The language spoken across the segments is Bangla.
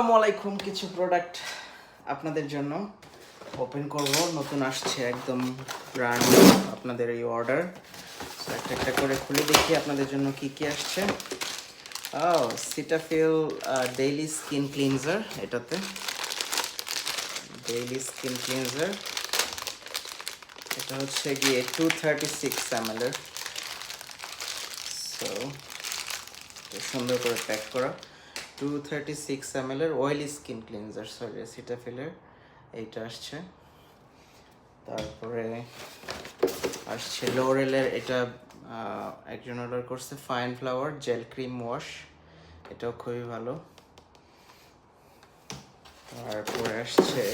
আসসালামু আলাইকুম কিছু প্রোডাক্ট আপনাদের জন্য ওপেন করব। নতুন আসছে একদম ব্র্যান্ড আপনাদের এই অর্ডার একটা একটা করে খুলে দেখি আপনাদের জন্য কি কি আসছে। ও সিটাফিল ডেইলি স্কিন ক্লিনজার এটাতে। ডেইলি স্কিন ক্লিনজার এটা হচ্ছে গিয়ে টু থার্টি সিক্স এমএলের সুন্দর করে প্যাক করা। টু থার্টি সিক্স এম এর অয়েলি স্কিন ক্লিনজার সরি সিটাফিলের আসছে। তারপরে আসছে লোরেলের এটা একজন অর্ডার করছে fine flower gel cream wash এটাও খুবই ভালো। তারপরে আসছে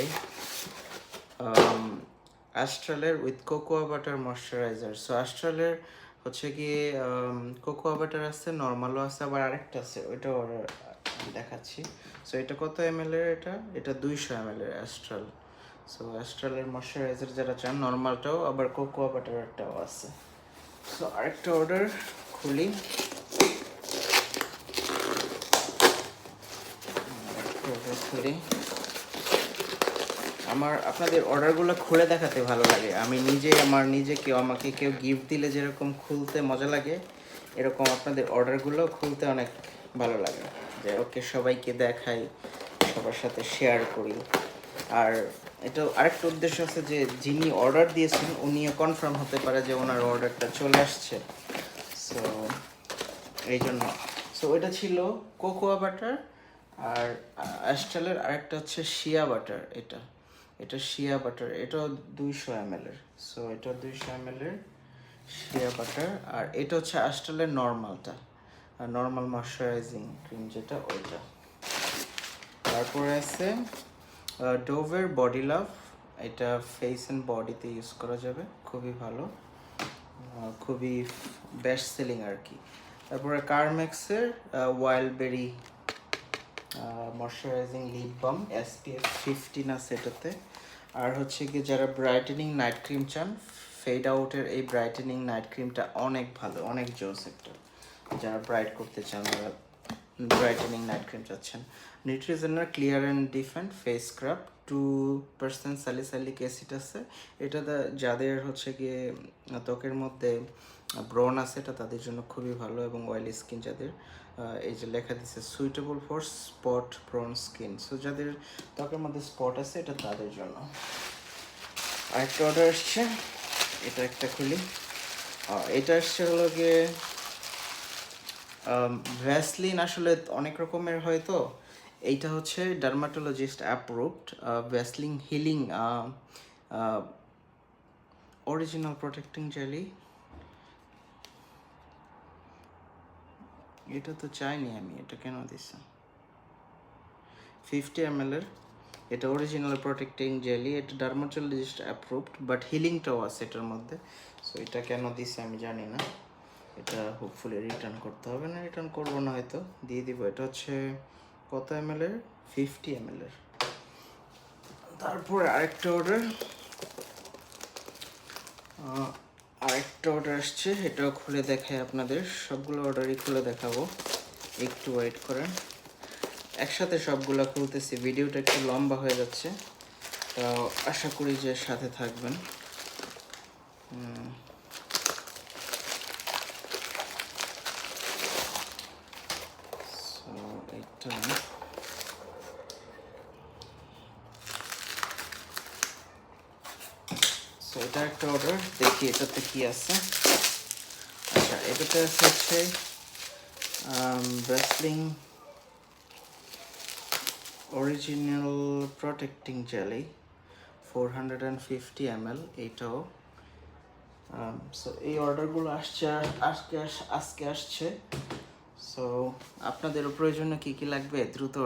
অ্যাস্ট্রালের with cocoa butter moisturiser so অ্যাস্ট্রালের হচ্ছে কি কোকোয়া বাটার আছে নর্মালও আছে, আবার আরেকটা আছে ওইটা order আমি দেখাচ্ছি। সো এটা কত এম এর এটা? এটা দুইশো এম এর অ্যাস্ট্রাল সো অ্যাস্ট্রালের ময়শ্চারাইজার যারা চান নর্মালটাও আবার কোকোয়া বাটারটাও আছে। সো আরেকটা অর্ডার খুলি। খুলি। আমার, আপনাদের অর্ডারগুলো খুলে দেখাতে ভালো লাগে। আমি নিজে, আমার নিজে কেউ আমাকে কেউ গিফট দিলে যেরকম খুলতে মজা লাগে, এরকম আপনাদের অর্ডারগুলো খুলতে অনেক ভালো লাগে। যে ওকে সবাইকে দেখাই, সবার সাথে শেয়ার করি। আর এটা আরেকটা উদ্দেশ্য আছে যে যিনি অর্ডার দিয়েছেন, উনিও কনফার্ম হতে পারে যে ওনার অর্ডারটা চলে আসছে। সো এই জন্য। সো এটা ছিল কোকোয়া বাটার আর অ্যাস্ট্রালের আরেকটা হচ্ছে শিয়া বাটার এটা। এটা শিয়া বাটার, এটাও দুইশো এম এর। সো এটা দুইশো এম এর শিয়া বাটার আর এটা হচ্ছে অ্যাস্ট্রালের নর্মালটা নর্মাল ময়শ্চারাইজিং ক্রিম যেটা, ওইটা। তারপরে আছে ডোভের বডি লাভ এটা ফেস অ্যান্ড বডিতে ইউজ করা যাবে, খুবই ভালো। খুবই বেস্ট সেলিং আর কি। তারপরে কারমেক্সের wild berry moisturising lip balm SPF fifteen আছে এটাতে আর হচ্ছে কি যারা ব্রাইটেনিং নাইট ক্রিম চান ফেড আউটের এই ব্রাইটেনিং নাইট ক্রিমটা অনেক ভালো, অনেক জোস একটা। যারা ব্রাইট করতে চান তারা ব্রাইটেনিং নাইট ক্রিম চাচ্ছেন নিউট্রিজেনার clear and defend face scrub two percent salicylic acid আছে। এটা যাদের হচ্ছে গিয়ে ত্বকের মধ্যে ব্রন আছে, এটা তাদের জন্য খুবই ভালো এবং অয়েলি স্কিন যাদের এই যে লেখা দিচ্ছে suitable for spot prone skin so যাদের ত্বকের মধ্যে স্পট আছে, এটা তাদের জন্য। আরেকটা অর্ডার আসছে, এটা একটা খুলি। এটা আসছে হলো গিয়ে ভ্যাসলিন আসলে অনেক রকমের হয় তো। এইটা হচ্ছে dermatologist approved Vaseline healing original protecting jelly এটা তো চাইনি আমি, এটা কেন দিছে? ফিফটি এম এর, এটা অরিজিনাল প্রোটেক্টিং জেলি এটা ডার্মাটোলজিস্ট অ্যাপ্রুভড বাট হিলিংটাও আছে এটার মধ্যে। সো এটা কেন দিছে আমি জানি না। এটা হোপফুলি রিটার্ন করতে হবে, না রিটার্ন করব না হয়তো, দিয়ে দিব। এটা হচ্ছে কত এম এল এর? ফিফটি এম এল এর। তারপরে আরেকটা অর্ডার আরেকটা অর্ডার আসছে, এটাও খুলে দেখাই আপনাদের। সবগুলো অর্ডারই খুলে দেখাবো। একটু ওয়েট করেন। একসাথে সবগুলো খুলতেছি। ভিডিওটা একটু লম্বা হয়ে যাচ্ছে। তো আশা করি যে সাথে থাকবেন। এটা সো এটা একটা অর্ডার দেখি এটাতে কি আছে আচ্ছা এটাতে আছে হচ্ছে ব্রেসলিং original protecting jelly four hundred and fifty M L এইটাও সো এই অর্ডারগুলো আসছে আজকে আজকে আসছে. সো আপনাদের প্রয়োজনে কী কী লাগবে? দ্রুত